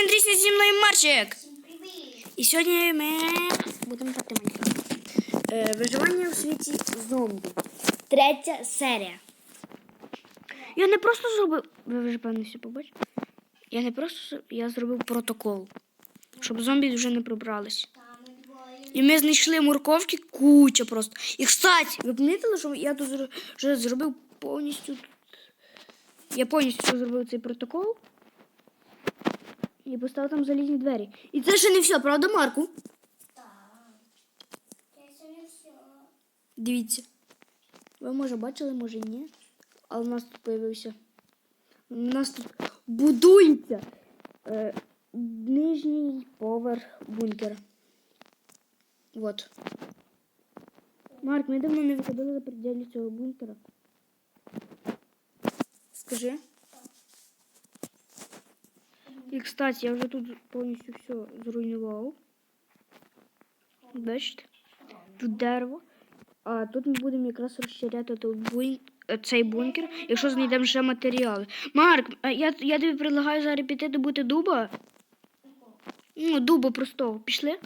всім трісні зі мною Марчик. І сьогодні ми будемо грати Майнкрафт. Е, виживання у світі зомбі. Третя серія. Я не просто зробив. Ви вже певно все побачите. Я не просто я зробив протокол, щоб зомбі вже не двоє. І ми знайшли морковки куча просто. І кстати, ви помітили, що я тут вже зробив повністю. Я повністю зробив цей протокол. І поставив там залізні двері. І це ще не все, правда, Марку? Так. Це не все. Дивіться. Ви може бачили, може ні. Але в нас тут появився. У нас тут будується е, нижній поверх бункера. Вот. Марк, ми давно не виходили за пределі цього бункера. Скажи. І, кстати, я вже тут повністю все зруйнував. Бачите? Тут дерево. А тут ми будемо якраз розширяти цей бункер, якщо знайдемо ще матеріали. Марк, я, я тобі предлагаю зараз піти добути дуба. Ну, дуба простого. Пішли?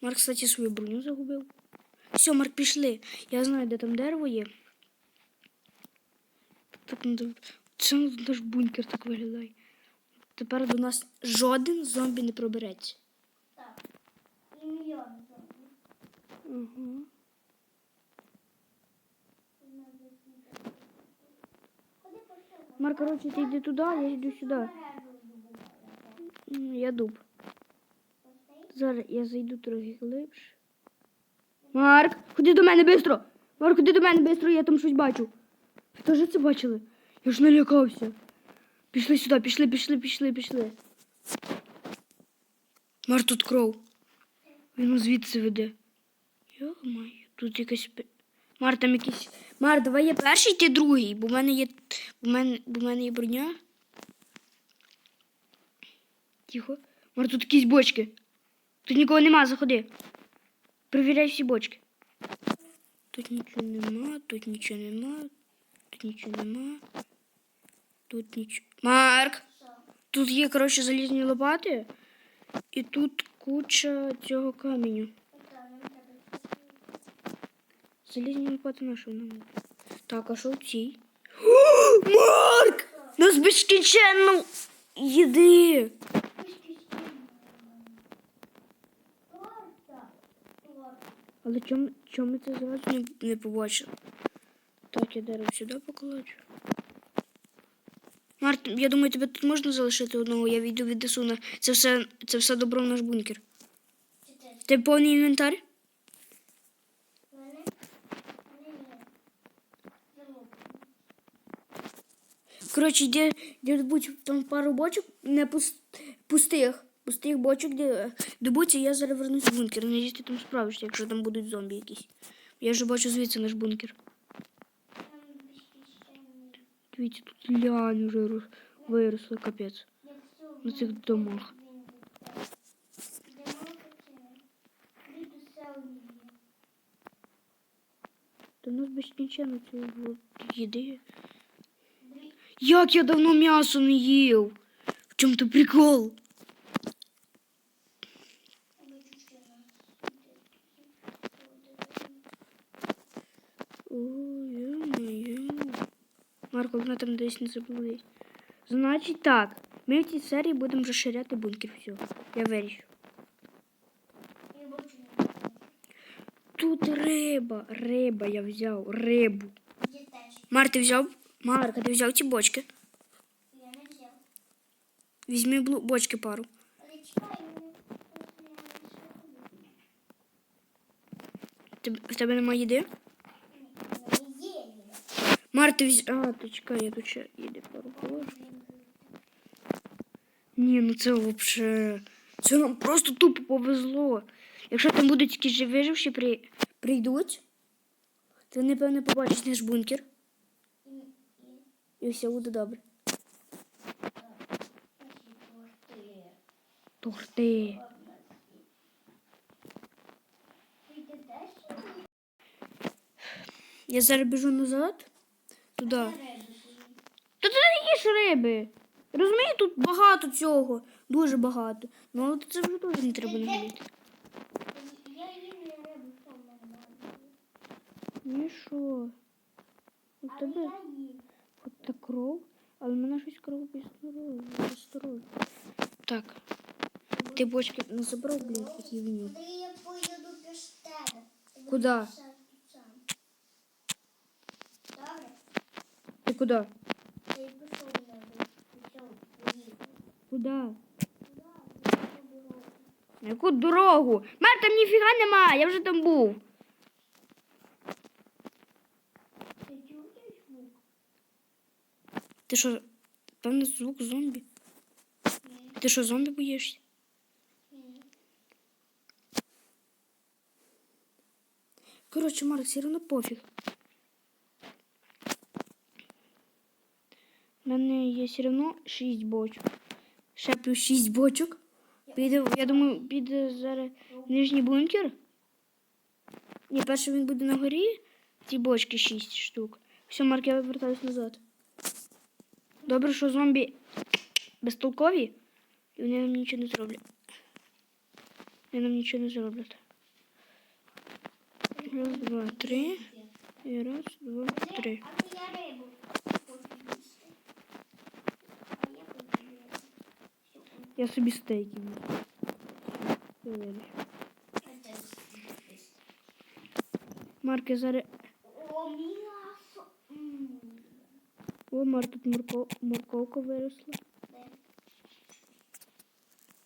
Марк, кстати, свою броню загубив. Все, Марк, пішли. Я знаю, де там дерево є. Так, ну, це наш бункер так виглядає. Тепер до нас жоден зомбі не пробереться. Так. І мільйон зомбі. Угу. Марк, коротше, ти йди туди, я йду сюди. Я дуб. Зараз я зайду трохи глибше. Марк, ходи до мене швидко! Марк, ходи до мене швидко, я там щось бачу. Ви теж це бачили? Я ж налякався. Пішли сюди, пішли, пішли, пішли, пішли. Марк, тут кров. Він звідси веде. Йо-моє, тут якась. Мар, там якийсь. Мар, давай я перший, ти другий, бо в мене є. Бо в мене, бо в мене є броня. Тихо. Мар, тут якісь бочки. Тут нікого нема, заходи. Перевіряй всі бочки. Тут нічого нема, тут нічого нема, тут нічого нема. Тут нічого. Марк! Тут є, коротше, залізні лопати. І тут куча цього каменю. Залізні лопати наші нам. Так, а що в цій? Марк! Нас безкінченно їди! Але чому, чому це зразу не, не побачили? Так, я дерево сюди покладу. Март, я думаю, тебе тут можна залишити одного, я відійду від Десуна. Це все, це все добро в наш бункер. Ти повний інвентар? Коротше, де, де будь там пару бочок, не пус- пустих, пустих бочок, де добуться, я зараз вернусь в бункер. Надіюсь, ти там справишся, якщо там будуть зомбі якісь. Я вже бачу звідси наш бункер. Дивіться, тут ляні вже рос- виросли, капець. На цих домах. Та в нас безкінченно цієї їди. Як я давно м'ясо не їв? В чому то прикол? Ой-ой-ой. Марко, вона там десь не забулись. Значить так, ми в цій серії будемо розширяти бункер. Все, я вирішив. Тут риба, риба я взяв, рибу. Мар, ти взяв? Марка, ти взяв ці бочки? Я не взяв. Візьми бочки пару. В тебе немає їди? Є, є. Мар, ти взяв. А, то чекай, я тут ще пару положу. Ні, ну це взагалі. Це нам просто тупо повезло. Якщо там будуть якісь виживші при... прийдуть, то вони, певно, побачать наш бункер. І все буде добре. Торти. Я зараз біжу назад. Туди. Та туди не їж риби. Розумію, тут багато цього. Дуже багато. Ну, але це вже теж не треба в має. Ну що? У тебе от та кров, але мене щось кров безсторожно. Так. Ти бочки не забрав, блін, які в нього. Коли я поїду без тебе. ти будеш Куда? писати тут сам. Добре? Куда? Я. На яку дорогу? Мер, там ніфіга нема, я вже там був. Ти що, певно, звук зомбі? Ти що, зомбі боїшся? Коротше, Марк, все одно пофіг. Мене є все одно 6 бочок. Ще плюс 6 бочок. Піде, я думаю, піде зараз нижній бункер. Ні, перше він буде на горі. Ці бочки 6 штук. Все, Марк, я повертаюсь назад. Добре, що зомбі безтолкові, і вони нам нічого не зроблять. Вони нам нічого не зроблять. Раз, два, три. І раз, два, три. А ти я рибу хочу їсти. А я хочу рибу. Що хочеш? Я собі стейки візьму. Все, вирішу. А ти їсти? Марк, я зараз. О, м'ясо. М. О, Марк, тут морко... морковка виросла.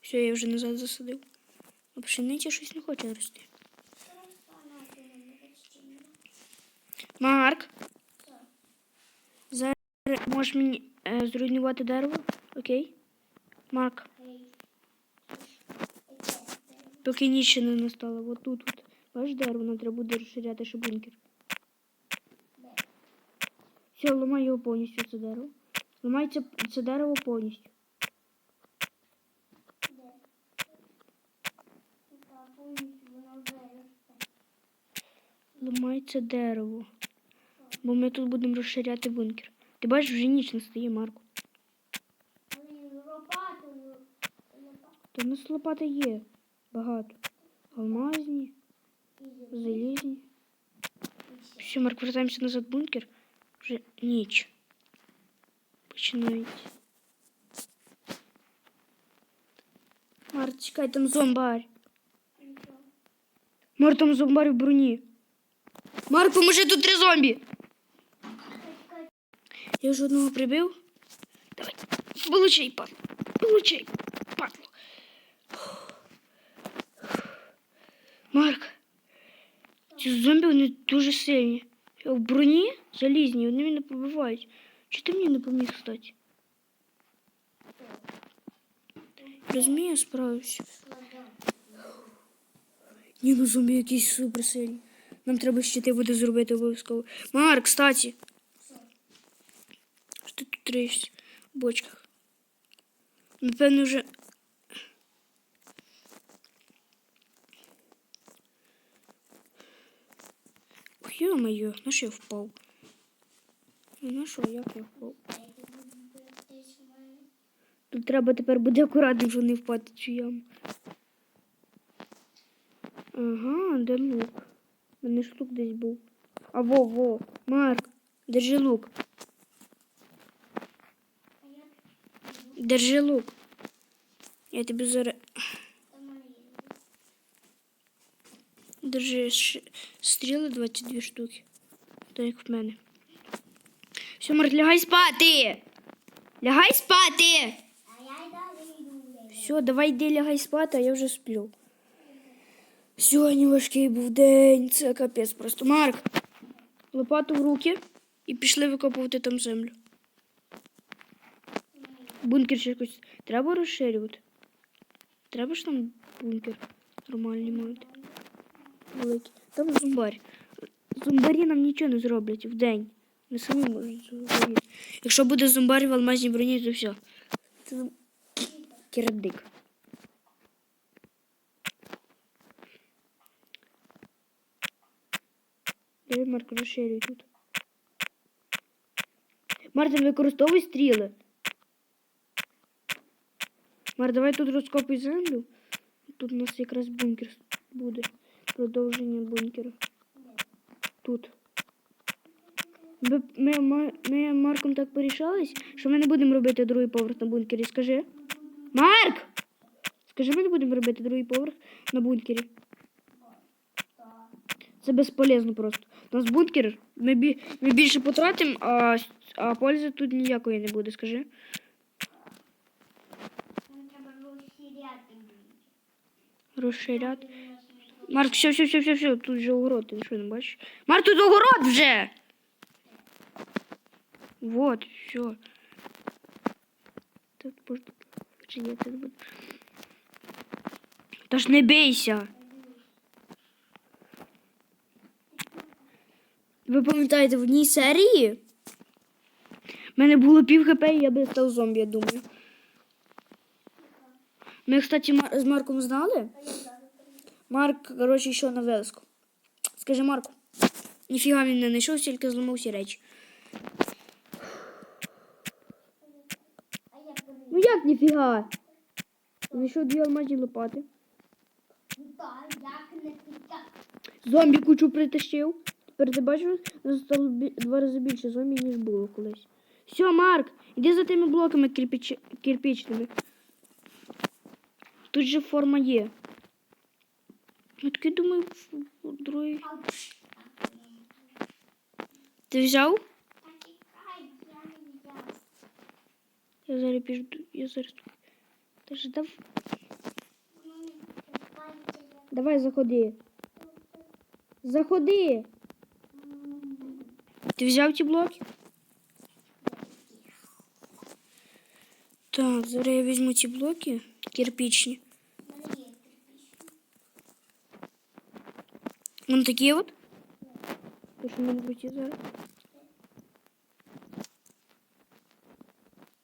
Все, я вже назад засадив. А пшениця щось не хоче рости. Марк, зараз можеш мені е, зруйнувати дерево? Окей? Яке поки ніч ще не настала. От тут, от. Бачиш дерево, нам треба буде розширяти ще бункер. Все, ламай його повністю, це дерево. Ламай це, це дерево повністю. Ламай це дерево. Бо ми тут будемо розширяти бункер. Ти бачиш, вже ніч настає, Марку. Та в нас лопати є. Багато. Алмазні, залізні. все. Марк, вертаємося назад в бункер. Вже ніч. Починається. Марк, чекай, там зомбар. Марк, там зомбар в броні. Марк, поможи, тут три зомбі. Я вже одного прибив. Давай. Получай, падло. Получай, Марк. Ці зомбі вони дуже сильні. В броні залізні, вони мене побивають. Чи ти мені не поміг стати? Розумію, справився. Ні, ну зомбі якісь супер сильні. Нам треба щити буде зробити обов'язково. Марк, кстати. Що? Ти тут триєшся в бочках? Напевно, вже. Ё-моё, на що я впав? Ну що, як я впав? Ей, ти будеш битись в мене. Тут треба тепер буде акуратно, щоб не впати цю яму. Ага, де лук? У мене ж лук десь був. А во, во, Марк, держи лук. Держи лук. Я тобі зараз там є. Держи стріли 22 штуки. Так як в мене. Все, Марк, лягай спати. Лягай спати. Все, давай йди лягай спати, а я вже сплю. Сьогодні важкий був день, це капець просто. Марк, лопату в руки і пішли викопувати там землю. Бункер ще якось треба розширювати. Треба ж там бункер нормальний мати. Великий. Там зомбар. Зомбарі нам нічого не зроблять в день. Вони самі можуть зробити. Якщо буде зомбар в алмазній броні, то все. Це кирдик. Давай, Марк, розширюй тут. Мартин, використовуй стріли. Мар, давай тут розкопуй землю. Тут у нас якраз бункер буде. Продовження бункера. Тут. Ми, ми, ми, Марком так порішались, що ми не будемо робити другий поверх на бункері. Скажи. Марк! Скажи, ми не будемо робити другий поверх на бункері. Це безполезно просто. У нас бункер, ми, бі, ми більше потратимо, а, а пользи тут ніякої не буде, скажи. Розширяти. Марк, все, все, все, все, все, тут же огород, ти що не бачиш? Марк, тут огород вже! Вот, все. Тут можна. Чи ні, буде. Та ж не бійся. Ви пам'ятаєте, в одній серії? в мене було пів хп, і я би став зомбі, я думаю. Ми, кстати, з Марком знали. Марк, коротше, йшов на велоску. Скажи Марку. Ніфіга він не знайшов, тільки зламав всі речі. Ну як ніфіга? Знайшов дві алмазні лопати. Зомбі кучу притащив. Тепер ти бачиш, стало два рази більше зомбі, ніж було колись. Все, Марк, іди за тими блоками кирпич... кирпичними. Тут же форма є. Я таки думаю, фу, другий. Ти взяв? Я не взяв. Я зараз ж дав... Давай заходи. Заходи. Ти взяв ті блоки? Так, зараз я візьму ці блоки кирпичні. В мене є кирпич. Вон такі от. Те, що в мене в руці зараз.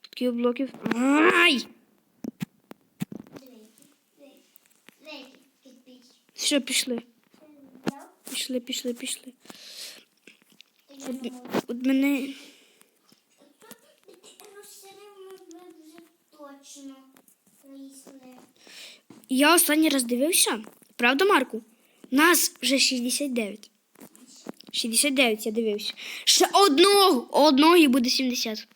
Такі от блоки. Ай! Все, пішли. Пішли, пішли, пішли. Можу. От мене. Я останній раз дивився. Правда, Марку? Нас вже 69. 69 я дивився. Ще одного, одного і буде 70.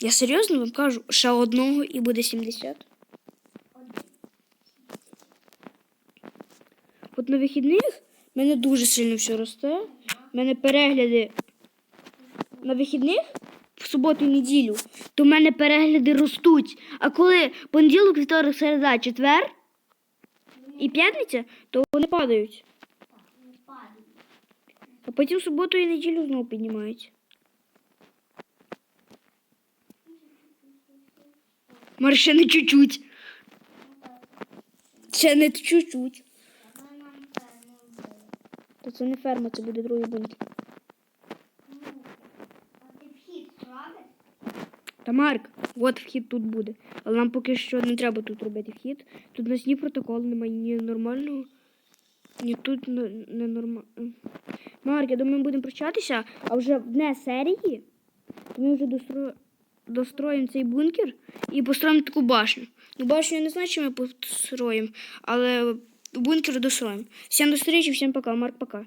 Я серйозно вам кажу, ще одного і буде 70. От на вихідних в мене дуже сильно все росте. У мене перегляди на вихідних в суботу і неділю, то в мене перегляди ростуть. А коли понеділок, вівторок, середа, четвер і п'ятниця, то вони падають. А потім суботу і неділю знову піднімаються. Може, не чуть-чуть. Ще не чуть-чуть. То це не ферма, це буде другий бункер. Ну, а ти вхід зробиш? Та Марк, от вхід тут буде. Але нам поки що не треба тут робити вхід. Тут у нас ні протоколу немає, ні нормального, ні тут не- нормально. Марк, я думаю, ми будемо прощатися, а вже в дне серії ми вже достро... достроїмо цей бункер і построїмо таку башню. Ну, башню я не знаю, чи ми построїмо, але бункер достроїмо. Всім до зустрічі, всім пока. Марк, пока.